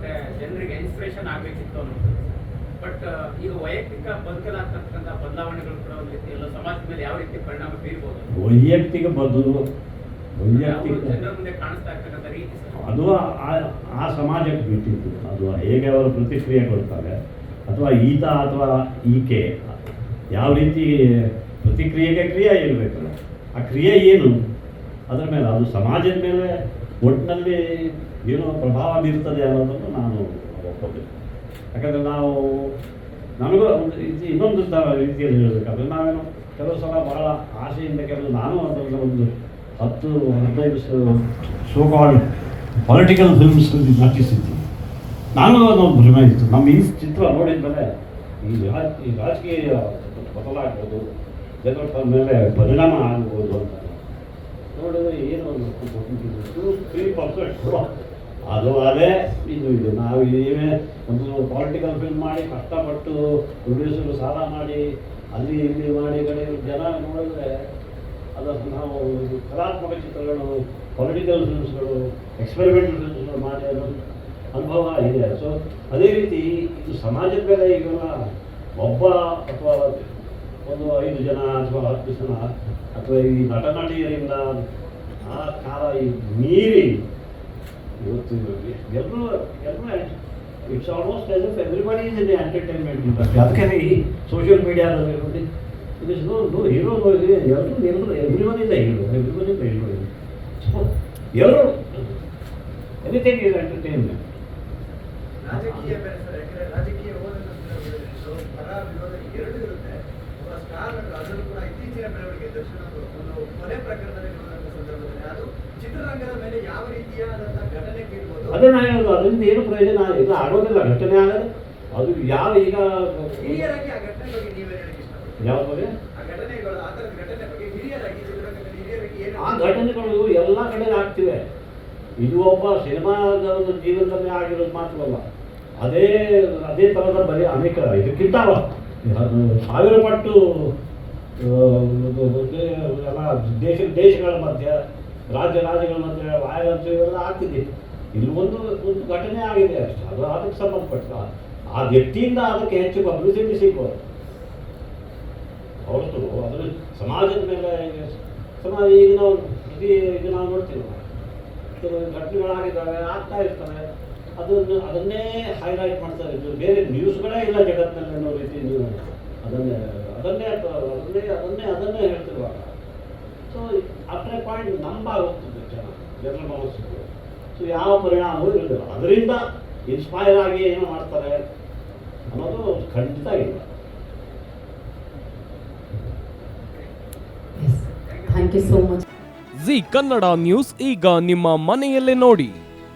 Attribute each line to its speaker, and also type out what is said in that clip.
Speaker 1: ಮತ್ತೆ ಜನರಿಗೆ ಇನ್ಸ್ಪಿರೇಷನ್ ಆಗಬೇಕಿತ್ತು ಅನ್ನೋದು ಬಟ್ ಈಗ ವೈಯಕ್ತಿಕ ಬದುಕಲಾಗ್ತಕ್ಕಂಥ ಬದಲಾವಣೆಗಳು ಕೂಡ ಒಂದು ರೀತಿ ಎಲ್ಲ ಸಮಾಜದ ಮೇಲೆ ಯಾವ ರೀತಿ ಪರಿಣಾಮ ಬೀರ್ಬೋದು
Speaker 2: ವೈಯಕ್ತಿಕ
Speaker 1: ಬದಲು
Speaker 2: ವೈಯಕ್ತಿಕ
Speaker 1: ಜನರ ಮುಂದೆ ಕಾಣಿಸ್ತಾ ಇರ್ತಕ್ಕಂಥ ರೀತಿ
Speaker 2: ಅದು ಆ- ಆ ಸಮಾಜಕ್ಕೆ ಬಿಟ್ಟಿದ್ದು ಅದು ಹೇಗೆ ಅವರು ಪ್ರತಿಕ್ರಿಯೆ ಕೊಡ್ತಾರೆ ಅಥವಾ ಈತ ಅಥವಾ ಈಕೆ ಯಾವ ರೀತಿ ಪ್ರತಿಕ್ರಿಯೆಗೆ ಕ್ರಿಯೆ ಇರಬೇಕಲ್ಲ ಆ ಕ್ರಿಯೆ ಏನು? ಅದರ ಮೇಲೆ ಅದು ಸಮಾಜದ ಮೇಲೆ ಒಟ್ಟಿನಲ್ಲಿ ಏನೋ ಪ್ರಭಾವ ಬೀರ್ತದೆ ಅನ್ನೋದನ್ನು ನಾನು ಒಪ್ಪಬೇಕು ಯಾಕಂದರೆ ನಾವು ನಮಗೂ ಒಂದು ರೀತಿ ಇನ್ನೊಂದು ರೀತಿಯಲ್ಲಿ ಹೇಳಬೇಕಾದ್ರೆ ನಾವೇನು ಕೆಲವು ಸಲ ಬಹಳ ಆಸೆಯಿಂದ ಕೆಲವು ನಾನು ಅದರಲ್ಲಿ ಒಂದು ಹತ್ತು, ಹದಿನೈದು ಸೋ ಕಾಲ್ಡ್ ಪೊಲಿಟಿಕಲ್ ಫಿಲ್ಮ್ಸ್ ನಟಿಸಿದ್ದೆ. ನಾನು ಒಂದು ಭ್ರಮೆ ಇತ್ತು. ನಮ್ಮ ಈ ಚಿತ್ರ ನೋಡಿದ್ಮೇಲೆ ಈ ರಾಜ, ಈ ರಾಜಕೀಯ ಬದಲಾಗ್ಬೋದು, ಜನರ ಮೇಲೆ ಪರಿಣಾಮ ಆಗ್ಬೋದು ಅಂತ. ನೋಡಿದ್ರೆ ಏನು ಅದು ಅದೇ ಇದು ಇದು. ನಾವು ನೀವೇ ಒಂದು ಪೊಲಿಟಿಕಲ್ ಫಿಲ್ಮ್ ಮಾಡಿ ಕಷ್ಟಪಟ್ಟು ಪ್ರೊಡ್ಯೂಸರು ಸಾಲ ಮಾಡಿ ಅಲ್ಲಿ ಇಲ್ಲಿ ಮಾಡಿ ಕಡೆ ಜನ ನೋಡಿದ್ರೆ ಅದನ್ನು ನಾವು ಇದು ಕಲಾತ್ಮಕ ಚಿತ್ರಗಳು ಪೊಲಿಟಿಕಲ್ ಫಿಲ್ಮ್ಸ್ಗಳು ಎಕ್ಸ್ಪೆರಿಮೆಂಟಲ್ ಫಿಲ್ಮ್ಸ್ಗಳು ಮಾಡಿ ಅನ್ನೋ ಅನುಭವ ಇದೆ. ಸೊ ಅದೇ ರೀತಿ ಇದು ಸಮಾಜದ ಮೇಲೆ ಈಗೆಲ್ಲ ಒಬ್ಬ ಅಥವಾ ಒಂದು ಐದು ಜನ ಅಥವಾ ಹತ್ತು ಜನ ಅಥವಾ ಈ ನಟ ನಟಿಯರಿಂದ ಆ ಕಾಲ ಈ ಮೀರಿ ಇವತ್ತು ಎಲ್ಲರೂ ಎಲ್ಲರೂ it's almost as if everybody is in entertainment industry ಅದಕ್ಕೆ ಈ ಸೋಷಿಯಲ್ ಮೀಡಿಯಾದಲ್ಲಿ ನೋಡಿ it is no no hero ಎಲ್ಲರೂ ಎಲ್ಲರೂ everyone is hero everyone is hero ಎಲ್ಲರೂ ಎನಿಥಿಂಗ್ ಇಸ್ ಎಂಟರ್ಟೈನ್ಮೆಂಟ್
Speaker 3: ರಾಜಕೀಯ ಬೇರೆ ಸರ್ ಯಾಕಂದ್ರೆ ರಾಜಕೀಯ ಹೋದಂತ ಸಂದರ್ಭದಲ್ಲಿ ಪರ ವಿರೋಧ ಎರಡು ಇರುತ್ತೆ ಒಬ್ಬ ಸ್ಟಾರ್ ಕೂಡ ಇತ್ತೀಚಿನ ಬೆಳವಣಿಗೆ ದರ್ಶನ ಒಂದು ಕೊನೆ ಪ್ರಕರಣದಲ್ಲಿ ಸಂದರ್ಭದಲ್ಲಿ ಅದು ಚಿತ್ರರಂಗದ ಮೇಲೆ ಯಾವ ರೀತಿಯಾದಂತಹ ಘಟನೆ ಬೀಳ್ಬೋದು
Speaker 2: ಅದೇ ನಾನು ಹೇಳೋದು ಅದರಿಂದ ಏನು ಪ್ರಯೋಜನ ಇಲ್ಲ ಆಗೋದಿಲ್ಲ ಘಟನೆ ಆದರೆ ಅದು ಯಾವ ಈಗ
Speaker 3: ಹಿರಿಯರಾಗಿ ಆ ಘಟನೆ ಬಗ್ಗೆ ನೀವೇನು ಹೇಳಕ್ಕೆ ಇಷ್ಟಪಡ್ತೀರಿ?
Speaker 2: ಯಾವ ಬಗ್ಗೆ?
Speaker 3: ಆ ಘಟನೆಗಳು ಆ ಥರದ ಘಟನೆ ಬಗ್ಗೆ ಹಿರಿಯರಾಗಿ ಚಿತ್ರರಂಗದಲ್ಲಿ ಹಿರಿಯರಾಗಿ ಏನು
Speaker 2: ಆ ಘಟನೆಗಳು ಎಲ್ಲ ಕಡೆ ಆಗ್ತಿವೆ. ಇದು ಒಬ್ಬ ಸಿನಿಮಾದ ಒಂದು ಜೀವನದಲ್ಲಿ ಆಗಿರೋದು ಮಾತ್ರವಲ್ಲ ಅದೇ ಅದೇ ಥರದ ಬರೀ ಅನೇಕ ಇದಕ್ಕಿಂತ ಸಾವಿರ ಪಟ್ಟು ಎಲ್ಲ ದೇಶ, ದೇಶಗಳ ಮಧ್ಯೆ, ರಾಜ್ಯ, ರಾಜ್ಯಗಳ ಮಧ್ಯೆ ವಾಯಲೆನ್ಸ್ ಇವೆಲ್ಲ ಆಗ್ತಿದೆ. ಇಲ್ಲಿ ಒಂದು ಒಂದು ಘಟನೆ ಆಗಿದೆ ಅಷ್ಟೇ. ಅದು ಅದಕ್ಕೆ ಸಂಬಂಧಪಟ್ಟ ಆ ವ್ಯಕ್ತಿಯಿಂದ ಅದಕ್ಕೆ ಹೆಚ್ಚು ಪಬ್ಲಿಸಿಟಿ ಸಿಗ್ಬೋದು. ಹೊರತು ಅದ್ರ ಸಮಾಜದ ಮೇಲೆ ಸಮಾಜ, ಈಗ ನಾವು ಪ್ರತಿ ನಾವು ನೋಡ್ತೀವಿ ಘಟನೆಗಳಾಗಿದ್ದಾವೆ, ಆಗ್ತಾ ಇರ್ತವೆ. ಅದನ್ನು ಅದನ್ನೇ ಹೈಲೈಟ್ ಮಾಡ್ತಾರೆ. ಬೇರೆ ನ್ಯೂಸ್ಗಳೇ ಇಲ್ಲ ಜಗತ್ತಿನಲ್ಲಿ ಅನ್ನೋ ರೀತಿ ನೀವು ಅದನ್ನೇ ಅದನ್ನೇ ಅದನ್ನೇ ಅದನ್ನೇ ಅದನ್ನೇ ಹೇಳ್ತಿರುವಾಗ. ಸೊ ಆಫ್ಟರ್ ಪಾಯಿಂಟ್ ನಂಬ ಹೋಗ್ತದೆ ಜನ ಜನರ ಮನಸ್ಸಿಗೆ ಸೊ ಯಾವ ಪರಿಣಾಮವೂ ಇರೋದಿಲ್ಲ ಅದರಿಂದ ಇನ್ಸ್ಪೈರ್ ಆಗಿ ಏನು ಮಾಡ್ತಾರೆ ಅನ್ನೋದು ಖಂಡಿತ ಇಲ್ಲ.
Speaker 4: Thank you so much
Speaker 5: G Kannada news ಈಗ ನಿಮ್ಮ ಮನೆಯಲ್ಲೇ ನೋಡಿ.